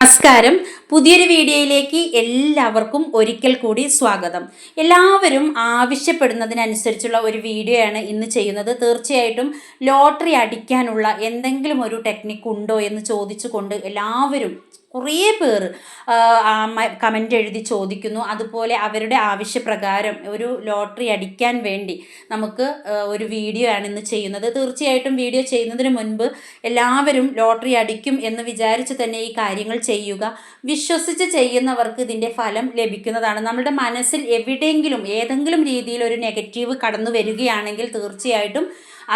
നമസ്കാരം. പുതിയൊരു വീഡിയോയിലേക്ക് എല്ലാവർക്കും ഒരിക്കൽ കൂടി സ്വാഗതം. എല്ലാവരും ആവശ്യപ്പെടുന്നതിനനുസരിച്ചുള്ള ഒരു വീഡിയോയാണ് ഇന്ന് ചെയ്യുന്നത്. തീർച്ചയായിട്ടും ലോട്ടറി അടിക്കാനുള്ള എന്തെങ്കിലും ഒരു ടെക്നിക്ക് ഉണ്ടോ എന്ന് ചോദിച്ചുകൊണ്ട് എല്ലാവരും കുറേ പേർ കമന്റ് എഴുതി ചോദിക്കുന്നു. അതുപോലെ അവരുടെ ആവശ്യപ്രകാരം ഒരു ലോട്ടറി അടിക്കാൻ വേണ്ടി നമുക്ക് ഒരു വീഡിയോ ആണ് ഇന്ന് ചെയ്യുന്നത്. തീർച്ചയായിട്ടും വീഡിയോ ചെയ്യുന്നതിന് മുൻപ് എല്ലാവരും ലോട്ടറി അടിക്കും എന്ന് വിചാരിച്ച് തന്നെ ഈ കാര്യങ്ങൾ ചെയ്യുക. വിശ്വസിച്ച് ചെയ്യുന്നവർക്ക് ഇതിന്റെ ഫലം ലഭിക്കുന്നതാണ്. നമ്മുടെ മനസ്സിൽ എവിടെയെങ്കിലും ഏതെങ്കിലും രീതിയിൽ ഒരു നെഗറ്റീവ് കടന്നു വരികയാണെങ്കിൽ തീർച്ചയായിട്ടും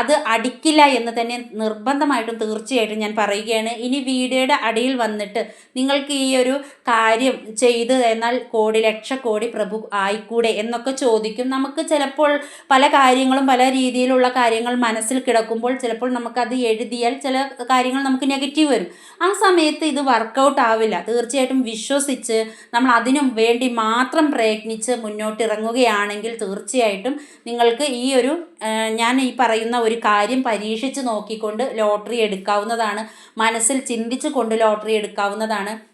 അത് അടിക്കില്ല എന്ന് തന്നെ നിർബന്ധമായിട്ടും തീർച്ചയായിട്ടും ഞാൻ പറയുകയാണ്. ഇനി വീഡിയോയുടെ അടിയിൽ വന്നിട്ട് നിങ്ങൾക്ക് ഈ ഒരു കാര്യം ചെയ്ത് എന്നാൽ കോടി ലക്ഷ കോടി പ്രഭു ആയിക്കൂടെ എന്നൊക്കെ ചോദിക്കും. നമുക്ക് ചിലപ്പോൾ പല കാര്യങ്ങളും പല രീതിയിലുള്ള കാര്യങ്ങൾ മനസ്സിൽ കിടക്കുമ്പോൾ ചിലപ്പോൾ നമുക്കത് എഴുതിയാൽ ചില കാര്യങ്ങൾ നമുക്ക് നെഗറ്റീവ് വരും. ആ സമയത്ത് ഇത് വർക്കൗട്ട് ആവില്ല. തീർച്ചയായിട്ടും വിശ്വസിച്ച് നമ്മൾ അതിനും വേണ്ടി മാത്രം പ്രയത്നിച്ച് മുന്നോട്ടിറങ്ങുകയാണെങ്കിൽ തീർച്ചയായിട്ടും നിങ്ങൾക്ക് ഈ ഒരു ഞാൻ ഈ പറയുന്ന ഒരു കാര്യം പരീക്ഷിച്ച് നോക്കിക്കൊണ്ട് ലോട്ടറി എടുക്കാവുന്നതാണ്. മനസ്സിൽ ചിന്തിച്ചു കൊണ്ട് ലോട്ടറി എടുക്കാവുന്നതാണ്.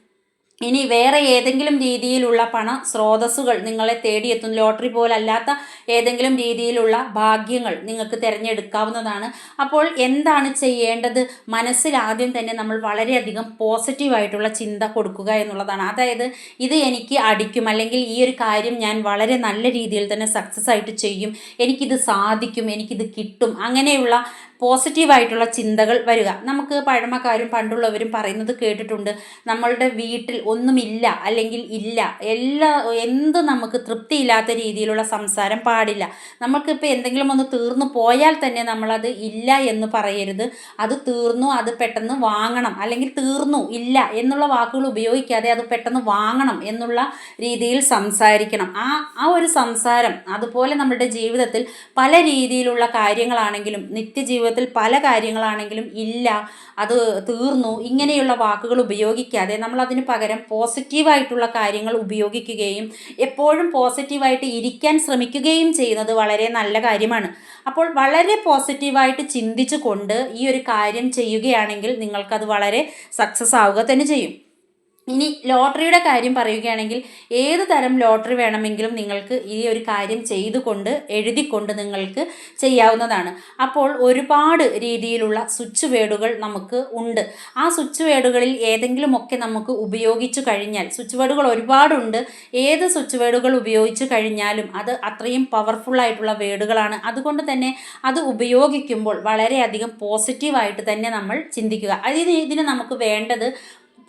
ഇനി വേറെ ഏതെങ്കിലും രീതിയിലുള്ള പണ സ്രോതസ്സുകൾ നിങ്ങളെ തേടിയെത്തും. ലോട്ടറി പോലല്ലാത്ത ഏതെങ്കിലും രീതിയിലുള്ള ഭാഗ്യങ്ങൾ നിങ്ങൾക്ക് തിരഞ്ഞെടുക്കാവുന്നതാണ്. അപ്പോൾ എന്താണ് ചെയ്യേണ്ടത്? മനസ്സിൽ ആദ്യം തന്നെ നമ്മൾ വളരെയധികം പോസിറ്റീവായിട്ടുള്ള ചിന്ത കൊടുക്കുക എന്നുള്ളതാണ്. അതായത് ഇത് എനിക്ക് അടിക്കും. അല്ലെങ്കിൽ ഈ ഒരു കാര്യം ഞാൻ വളരെ നല്ല രീതിയിൽ തന്നെ സക്സസ് ആയിട്ട് ചെയ്യും. എനിക്കിത് സാധിക്കും. എനിക്കിത് കിട്ടും. അങ്ങനെയുള്ള പോസിറ്റീവായിട്ടുള്ള ചിന്തകൾ വരിക. നമുക്ക് പഴമക്കാരും പണ്ടുള്ളവരും പറയുന്നത് കേട്ടിട്ടുണ്ട്. നമ്മളുടെ വീട്ടിൽ ഒന്നുമില്ല അല്ലെങ്കിൽ ഇല്ല എല്ലാ എന്ത് നമുക്ക് തൃപ്തിയില്ലാത്ത രീതിയിലുള്ള സംസാരം പാടില്ല. നമുക്കിപ്പോൾ എന്തെങ്കിലും ഒന്ന് തീർന്നു പോയാൽ തന്നെ നമ്മളത് ഇല്ല എന്ന് പറയരുത്. അത് തീർന്നു അത് പെട്ടെന്ന് വാങ്ങണം അല്ലെങ്കിൽ തീർന്നു ഇല്ല എന്നുള്ള വാക്കുകൾ ഉപയോഗിക്കാതെ അത് പെട്ടെന്ന് വാങ്ങണം എന്നുള്ള രീതിയിൽ സംസാരിക്കണം. ആ ആ ഒരു സംസാരം അതുപോലെ നമ്മുടെ ജീവിതത്തിൽ പല രീതിയിലുള്ള കാര്യങ്ങളാണെങ്കിലും നിത്യജീവിതത്തിൽ പല കാര്യങ്ങളാണെങ്കിലും ഇല്ല അത് തീർന്നു ഇങ്ങനെയുള്ള വാക്കുകൾ ഉപയോഗിക്കാതെ നമ്മൾ അതിന് പകരം പോസിറ്റീവായിട്ടുള്ള കാര്യങ്ങൾ ഉപയോഗിക്കുകയും എപ്പോഴും പോസിറ്റീവായിട്ട് ഇരിക്കാൻ ശ്രമിക്കുകയും ചെയ്യുന്നത് വളരെ നല്ല കാര്യമാണ്. അപ്പോൾ വളരെ പോസിറ്റീവായിട്ട് ചിന്തിച്ചു കൊണ്ട് ഈ ഒരു കാര്യം ചെയ്യുകയാണെങ്കിൽ നിങ്ങൾക്കത് വളരെ സക്സസ് ആവുക തന്നെ ചെയ്യും. ഇനി ലോട്ടറിയുടെ കാര്യം പറയുകയാണെങ്കിൽ ഏത് തരം ലോട്ടറി വേണമെങ്കിലും നിങ്ങൾക്ക് ഈ ഒരു കാര്യം ചെയ്തുകൊണ്ട് എഴുതിക്കൊണ്ട് നിങ്ങൾക്ക് ചെയ്യാവുന്നതാണ്. അപ്പോൾ ഒരുപാട് രീതിയിലുള്ള സ്വിച്ച് വേർഡുകൾ നമുക്ക് ഉണ്ട്. ആ സ്വിച്ച് വേർഡുകളിൽ ഏതെങ്കിലുമൊക്കെ നമുക്ക് ഉപയോഗിച്ചു കഴിഞ്ഞാൽ സ്വിച്ച് വേർഡുകൾ ഒരുപാടുണ്ട്. ഏത് സ്വിച്ച് വേർഡുകൾ ഉപയോഗിച്ചു കഴിഞ്ഞാലും അത് അത്രയും പവർഫുള്ളായിട്ടുള്ള വേർഡുകളാണ് അതുകൊണ്ട് തന്നെ അത് ഉപയോഗിക്കുമ്പോൾ വളരെയധികം പോസിറ്റീവായിട്ട് തന്നെ നമ്മൾ ചിന്തിക്കുക. അതിന് ഇതിന് നമുക്ക് വേണ്ടത്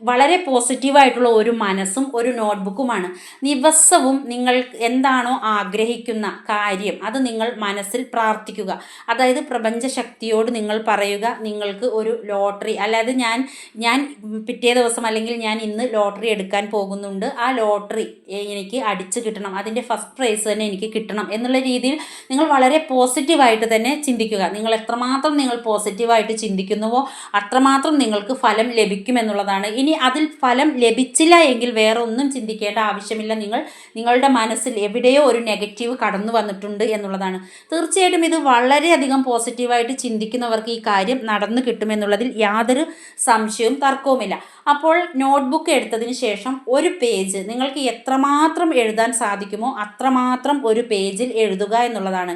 വളരെ പോസിറ്റീവായിട്ടുള്ള ഒരു മനസ്സും ഒരു നോട്ട്ബുക്കുമാണ് ദിവസവും നിങ്ങൾ എന്താണോ ആഗ്രഹിക്കുന്ന കാര്യം അത് നിങ്ങൾ മനസ്സിൽ പ്രാർത്ഥിക്കുക. അതായത് പ്രപഞ്ചശക്തിയോട് നിങ്ങൾ പറയുക നിങ്ങൾക്ക് ഒരു ലോട്ടറി അല്ലാതെ ഞാൻ ഞാൻ പിറ്റേ ദിവസം അല്ലെങ്കിൽ ഞാൻ ഇന്ന് ലോട്ടറി എടുക്കാൻ പോകുന്നുണ്ട് ആ ലോട്ടറി എനിക്ക് അടിച്ച് കിട്ടണം അതിന്റെ ഫസ്റ്റ് പ്രൈസ് തന്നെ എനിക്ക് കിട്ടണം എന്നുള്ള രീതിയിൽ നിങ്ങൾ വളരെ പോസിറ്റീവായിട്ട് തന്നെ ചിന്തിക്കുക. നിങ്ങൾ എത്രമാത്രം നിങ്ങൾ പോസിറ്റീവായിട്ട് ചിന്തിക്കുന്നുവോ അത്രമാത്രം നിങ്ങൾക്ക് ഫലം ലഭിക്കുമെന്നുള്ളതാണ്. ഇനി അതിൽ ഫലം ലഭിച്ചില്ല എങ്കിൽ വേറെ ഒന്നും ചിന്തിക്കേണ്ട ആവശ്യമില്ല. നിങ്ങൾ നിങ്ങളുടെ മനസ്സിൽ എവിടെയോ ഒരു നെഗറ്റീവ് കടന്നു വന്നിട്ടുണ്ട് എന്നുള്ളതാണ്. തീർച്ചയായിട്ടും ഇത് വളരെയധികം പോസിറ്റീവായിട്ട് ചിന്തിക്കുന്നവർക്ക് ഈ കാര്യം നടന്നു കിട്ടുമെന്നുള്ളതിൽ യാതൊരു സംശയവും തർക്കവുമില്ല. അപ്പോൾ നോട്ട്ബുക്ക് എടുത്തതിന് ശേഷം ഒരു പേജ് നിങ്ങൾക്ക് എത്രമാത്രം എഴുതാൻ സാധിക്കുമോ അത്രമാത്രം ഒരു പേജിൽ എഴുതുക എന്നുള്ളതാണ്.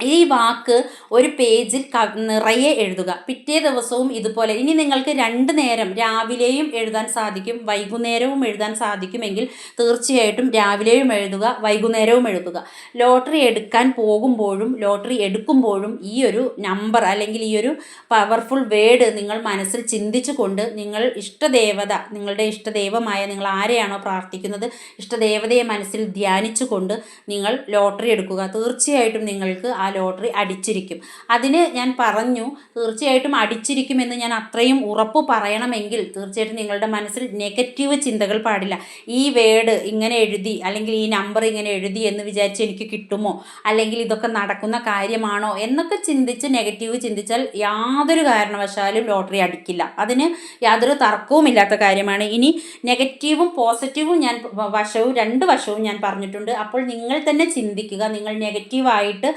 ഈ വാക്ക് ഒരു പേജിൽ ക നിറയെ എഴുതുക. പിറ്റേ ദിവസവും ഇതുപോലെ. ഇനി നിങ്ങൾക്ക് രണ്ട് നേരം രാവിലെയും എഴുതാൻ സാധിക്കും വൈകുന്നേരവും എഴുതാൻ സാധിക്കുമെങ്കിൽ തീർച്ചയായിട്ടും രാവിലെയും എഴുതുക വൈകുന്നേരവും എഴുതുക. ലോട്ടറി എടുക്കാൻ പോകുമ്പോഴും ലോട്ടറി എടുക്കുമ്പോഴും ഈ ഒരു നമ്പർ അല്ലെങ്കിൽ ഈ ഒരു പവർഫുൾ വേഡ് നിങ്ങൾ മനസ്സിൽ ചിന്തിച്ചുകൊണ്ട് നിങ്ങൾ ഇഷ്ടദേവത നിങ്ങളുടെ ഇഷ്ടദേവമായ നിങ്ങൾ ആരെയാണോ പ്രാർത്ഥിക്കുന്നത് ഇഷ്ടദേവതയെ മനസ്സിൽ ധ്യാനിച്ചുകൊണ്ട് നിങ്ങൾ ലോട്ടറി എടുക്കുക. തീർച്ചയായിട്ടും നിങ്ങൾക്ക് ആ ലോട്ടറി അടിച്ചിരിക്കും. അതിന് ഞാൻ പറഞ്ഞു തീർച്ചയായിട്ടും അടിച്ചിരിക്കുമെന്ന് ഞാൻ അത്രയും ഉറപ്പ് പറയണമെങ്കിൽ തീർച്ചയായിട്ടും നിങ്ങളുടെ മനസ്സിൽ നെഗറ്റീവ് ചിന്തകൾ പാടില്ല. ഈ വേഡ് ഇങ്ങനെ എഴുതി അല്ലെങ്കിൽ ഈ നമ്പർ ഇങ്ങനെ എഴുതി എന്ന് വിചാരിച്ച് എനിക്ക് കിട്ടുമോ? അല്ലെങ്കിൽ ഇതൊക്കെ നടക്കുന്ന കാര്യമാണോ? എന്നൊക്കെ ചിന്തിച്ച് നെഗറ്റീവ് ചിന്തിച്ചാൽ യാതൊരു കാരണവശാലും ലോട്ടറി അടിക്കില്ല. അതിന് യാതൊരു തർക്കവും ഇല്ലാത്ത കാര്യമാണ്. ഇനി നെഗറ്റീവും പോസിറ്റീവും ഞാൻ വശവും രണ്ട് വശവും ഞാൻ പറഞ്ഞിട്ടുണ്ട്. അപ്പോൾ നിങ്ങൾ തന്നെ ചിന്തിക്കുക. നിങ്ങൾ നെഗറ്റീവായിട്ട്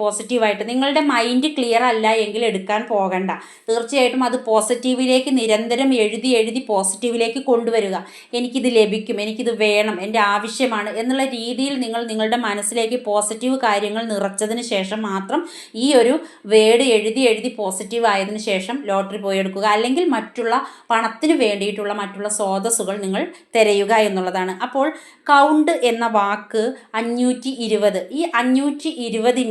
പോസിറ്റീവായിട്ട് നിങ്ങളുടെ മൈൻഡ് ക്ലിയർ അല്ല എങ്കിൽ എടുക്കാൻ പോകണ്ട. തീർച്ചയായിട്ടും അത് പോസിറ്റീവിലേക്ക് നിരന്തരം എഴുതി എഴുതി പോസിറ്റീവിലേക്ക് കൊണ്ടുവരിക. എനിക്കിത് ലഭിക്കും എനിക്കിത് വേണം എന്റെ ആവശ്യമാണ് എന്നുള്ള രീതിയിൽ നിങ്ങൾ നിങ്ങളുടെ മനസ്സിലേക്ക് പോസിറ്റീവ് കാര്യങ്ങൾ നിറച്ചതിന് ശേഷം മാത്രം ഈ ഒരു വേർഡ് എഴുതി എഴുതി പോസിറ്റീവ് ആയതിനു ശേഷം ലോട്ടറി പോയി എടുക്കുക. അല്ലെങ്കിൽ മറ്റുള്ള പണത്തിന് വേണ്ടിയിട്ടുള്ള മറ്റുള്ള സ്രോതസ്സുകൾ നിങ്ങൾ തിരയുക എന്നുള്ളതാണ്. അപ്പോൾ കൗണ്ട് എന്ന വാക്ക് അഞ്ഞൂറ്റി ഈ അഞ്ഞൂറ്റി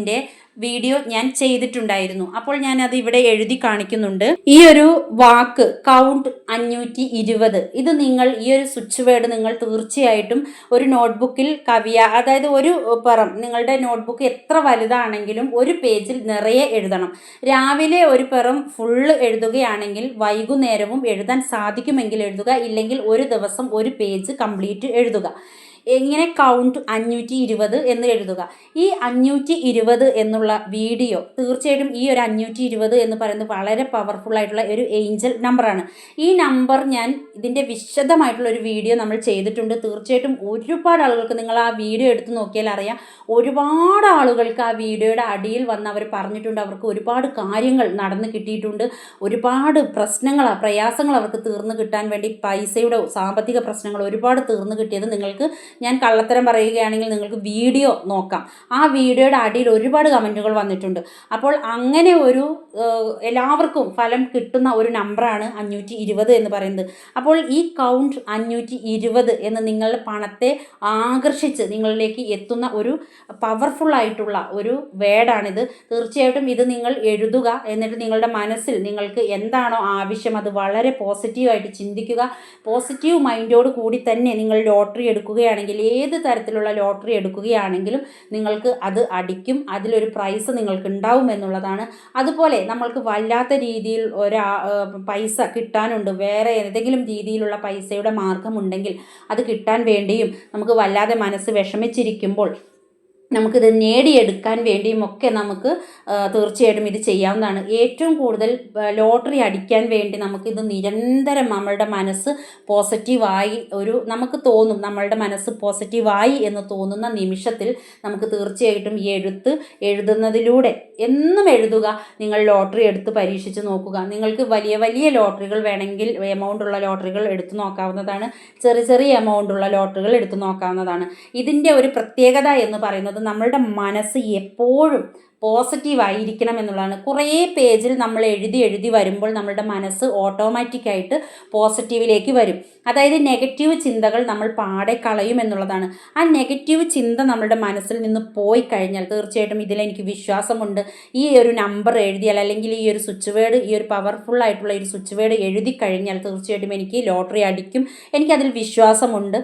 ഇരുപതിന്റെ വീഡിയോ ഞാൻ ചെയ്തിട്ടുണ്ടായിരുന്നു. അപ്പോൾ ഞാൻ അത് ഇവിടെ എഴുതി കാണിക്കുന്നുണ്ട്. ഈ ഒരു വാക്ക് കൗണ്ട് അഞ്ഞൂറ്റി ഇരുപത് ഇത് നിങ്ങൾ ഈ ഒരു സ്വിച്ച് വേർഡ് നിങ്ങൾ തീർച്ചയായിട്ടും ഒരു നോട്ട്ബുക്കിൽ കവിയ അതായത് ഒരു പറം നിങ്ങളുടെ നോട്ട്ബുക്ക് എത്ര വലുതാണെങ്കിലും ഒരു പേജിൽ നിറയെ എഴുതണം. രാവിലെ ഒരു പറം ഫുള്ള് എഴുതുകയാണെങ്കിൽ വൈകുന്നേരവും എഴുതാൻ സാധിക്കുമെങ്കിൽ എഴുതുക ഇല്ലെങ്കിൽ ഒരു ദിവസം ഒരു പേജ് കംപ്ലീറ്റ് എഴുതുക. എങ്ങനെ കൗണ്ട് അഞ്ഞൂറ്റി ഇരുപത് എന്ന് എഴുതുക. ഈ അഞ്ഞൂറ്റി ഇരുപത് എന്നുള്ള വീഡിയോ തീർച്ചയായിട്ടും ഈ ഒരു അഞ്ഞൂറ്റി ഇരുപത് എന്ന് പറയുന്നത് വളരെ പവർഫുൾ ആയിട്ടുള്ള ഒരു ഏഞ്ചൽ നമ്പറാണ് ഈ നമ്പർ ഞാൻ ഇതിന്റെ വിശദമായിട്ടുള്ള ഒരു വീഡിയോ നമ്മൾ ചെയ്തിട്ടുണ്ട്. തീർച്ചയായിട്ടും ഒരുപാട് ആളുകൾക്ക് നിങ്ങൾ ആ വീഡിയോ എടുത്ത് നോക്കിയാൽ അറിയാം. ഒരുപാട് ആളുകൾക്ക് ആ വീഡിയോയുടെ അടിയിൽ വന്ന് അവർ പറഞ്ഞിട്ടുണ്ട്. അവർക്ക് ഒരുപാട് കാര്യങ്ങൾ നടന്ന് കിട്ടിയിട്ടുണ്ട്. ഒരുപാട് പ്രശ്നങ്ങൾ പ്രയാസങ്ങൾ അവർക്ക് തീർന്നു കിട്ടാൻ വേണ്ടി പൈസയുടെ സാമ്പത്തിക പ്രശ്നങ്ങൾ ഒരുപാട് തീർന്നു കിട്ടിയത് നിങ്ങൾക്ക് ഞാൻ കള്ളത്തരം പറയുകയാണെങ്കിൽ നിങ്ങൾക്ക് വീഡിയോ നോക്കാം. ആ വീഡിയോയുടെ അടിയിൽ ഒരുപാട് കമന്റുകൾ വന്നിട്ടുണ്ട്. അപ്പോൾ അങ്ങനെ ഒരു എല്ലാവർക്കും ഫലം കിട്ടുന്ന ഒരു നമ്പറാണ് അഞ്ഞൂറ്റി ഇരുപത് എന്ന് പറയുന്നത്. അപ്പോൾ ഈ കൗണ്ട് അഞ്ഞൂറ്റി ഇരുപത് എന്ന് നിങ്ങളുടെ പണത്തെ ആകർഷിച്ച് നിങ്ങളിലേക്ക് എത്തുന്ന ഒരു പവർഫുൾ ആയിട്ടുള്ള ഒരു വേഡാണിത് തീർച്ചയായിട്ടും ഇത് നിങ്ങൾ എഴുതുക എന്നിട്ട് നിങ്ങളുടെ മനസ്സിൽ നിങ്ങൾക്ക് എന്താണോ ആവശ്യം അത് വളരെ പോസിറ്റീവായിട്ട് ചിന്തിക്കുക. പോസിറ്റീവ് മൈൻഡോട് കൂടി തന്നെ നിങ്ങൾ ലോട്ടറി എടുക്കുകയാണെങ്കിൽ ഏത് തരത്തിലുള്ള ലോട്ടറി എടുക്കുകയാണെങ്കിലും നിങ്ങൾക്ക് അത് അടിക്കും അതിലൊരു പ്രൈസ് നിങ്ങൾക്ക് ഉണ്ടാവും എന്നുള്ളതാണ്. അതുപോലെ നമ്മൾക്ക് വല്ലാത്ത രീതിയിൽ ഒരാ പൈസ കിട്ടാനുണ്ട്. വേറെ ഏതെങ്കിലും രീതിയിലുള്ള പൈസയുടെ മാർഗമുണ്ടെങ്കിൽ അത് കിട്ടാൻ വേണ്ടിയും നമുക്ക് വല്ലാതെ മനസ്സ് വിഷമിച്ചിരിക്കുമ്പോൾ നമുക്കിത് നേടിയെടുക്കാൻ വേണ്ടിയും ഒക്കെ നമുക്ക് തീർച്ചയായിട്ടും ഇത് ചെയ്യാവുന്നതാണ്. ഏറ്റവും കൂടുതൽ ലോട്ടറി അടിക്കാൻ വേണ്ടി നമുക്കിത് നിരന്തരം നമ്മളുടെ മനസ്സ് പോസിറ്റീവായി ഒരു നമുക്ക് തോന്നും നമ്മളുടെ മനസ്സ് പോസിറ്റീവായി എന്ന് തോന്നുന്ന നിമിഷത്തിൽ നമുക്ക് തീർച്ചയായിട്ടും ഈ എഴുത്ത് എഴുതുന്നതിലൂടെ എന്നും എഴുതുക നിങ്ങൾ ലോട്ടറി എടുത്ത് പരീക്ഷിച്ച് നോക്കുക. നിങ്ങൾക്ക് വലിയ വലിയ ലോട്ടറികൾ വേണമെങ്കിൽ എമൗണ്ട് ഉള്ള ലോട്ടറികൾ എടുത്തു നോക്കാവുന്നതാണ്. ചെറിയ ചെറിയ എമൗണ്ട് ഉള്ള ലോട്ടറികൾ എടുത്തു നോക്കാവുന്നതാണ്. ഇതിന്റെ ഒരു പ്രത്യേകത എന്ന് നമ്മളുടെ മനസ്സ് എപ്പോഴും പോസിറ്റീവ് ആയിരിക്കണം എന്നുള്ളതാണ് കുറേ പേജിൽ നമ്മൾ എഴുതി എഴുതി വരുമ്പോൾ നമ്മളുടെ മനസ്സ് ഓട്ടോമാറ്റിക്കായിട്ട് പോസിറ്റീവിലേക്ക് വരും. അതായത് നെഗറ്റീവ് ചിന്തകൾ നമ്മൾ പാടെ കളയും എന്നുള്ളതാണ്. ആ നെഗറ്റീവ് ചിന്ത നമ്മളുടെ മനസ്സിൽ നിന്ന് പോയി കഴിഞ്ഞാൽ തീർച്ചയായിട്ടും ഇതിലെനിക്ക് വിശ്വാസമുണ്ട്. ഈ ഒരു നമ്പർ എഴുതിയാൽ അല്ലെങ്കിൽ ഈ ഒരു സ്വിച്ച് വേർഡ് ഈ ഒരു പവർഫുൾ ആയിട്ടുള്ള ഒരു സ്വിച്ച് വേർഡ് എഴുതി കഴിഞ്ഞാൽ തീർച്ചയായിട്ടും എനിക്ക് ലോട്ടറി അടിക്കും. എനിക്കതിൽ വിശ്വാസമുണ്ട്.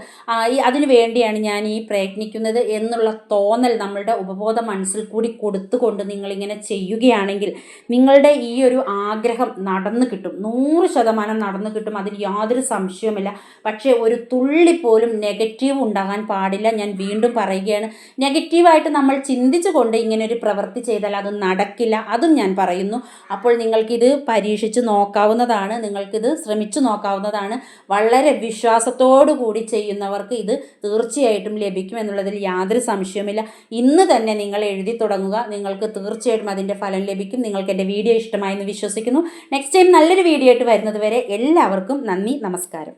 അതിനു വേണ്ടിയാണ് ഞാൻ ഈ പ്രയത്നിക്കുന്നത് എന്നുള്ള തോന്നൽ നമ്മളുടെ ഉപബോധ മനസ്സിൽ കൂടി കൊടുത്തു കൊണ്ട് നിങ്ങളിങ്ങനെ ചെയ്യുകയാണെങ്കിൽ നിങ്ങളുടെ ഈ ഒരു ആഗ്രഹം നടന്നു കിട്ടും. നൂറ് ശതമാനം നടന്നു കിട്ടും. അതിൽ യാതൊരു സംശയവുമില്ല. പക്ഷേ ഒരു തുള്ളി പോലും നെഗറ്റീവ് ഉണ്ടാകാൻ പാടില്ല. ഞാൻ വീണ്ടും പറയുകയാണ്. നെഗറ്റീവായിട്ട് നമ്മൾ ചിന്തിച്ചു കൊണ്ട് ഇങ്ങനെ ഒരു പ്രവൃത്തി ചെയ്താൽ അത് നടക്കില്ല. അതും ഞാൻ പറയുന്നു. അപ്പോൾ നിങ്ങൾക്കിത് പരീക്ഷിച്ച് നോക്കാവുന്നതാണ്. നിങ്ങൾക്കിത് ശ്രമിച്ചു നോക്കാവുന്നതാണ്. വളരെ വിശ്വാസത്തോടു കൂടി ചെയ്യുന്നവർക്ക് ഇത് തീർച്ചയായിട്ടും ലഭിക്കും എന്നുള്ളതിൽ യാതൊരു സംശയവുമില്ല. ഇന്ന് തന്നെ നിങ്ങൾ എഴുതി തുടങ്ങുക. നിങ്ങൾ നിങ്ങൾക്ക് തീർച്ചയായിട്ടും അതിന്റെ ഫലം ലഭിക്കും. നിങ്ങൾക്ക് എന്റെ വീഡിയോ ഇഷ്ടമായെന്ന് വിശ്വസിക്കുന്നു. നെക്സ്റ്റ് ടൈം നല്ലൊരു വീഡിയോ ആയിട്ട് വരുന്നത് വരെ എല്ലാവർക്കും നന്ദി നമസ്കാരം.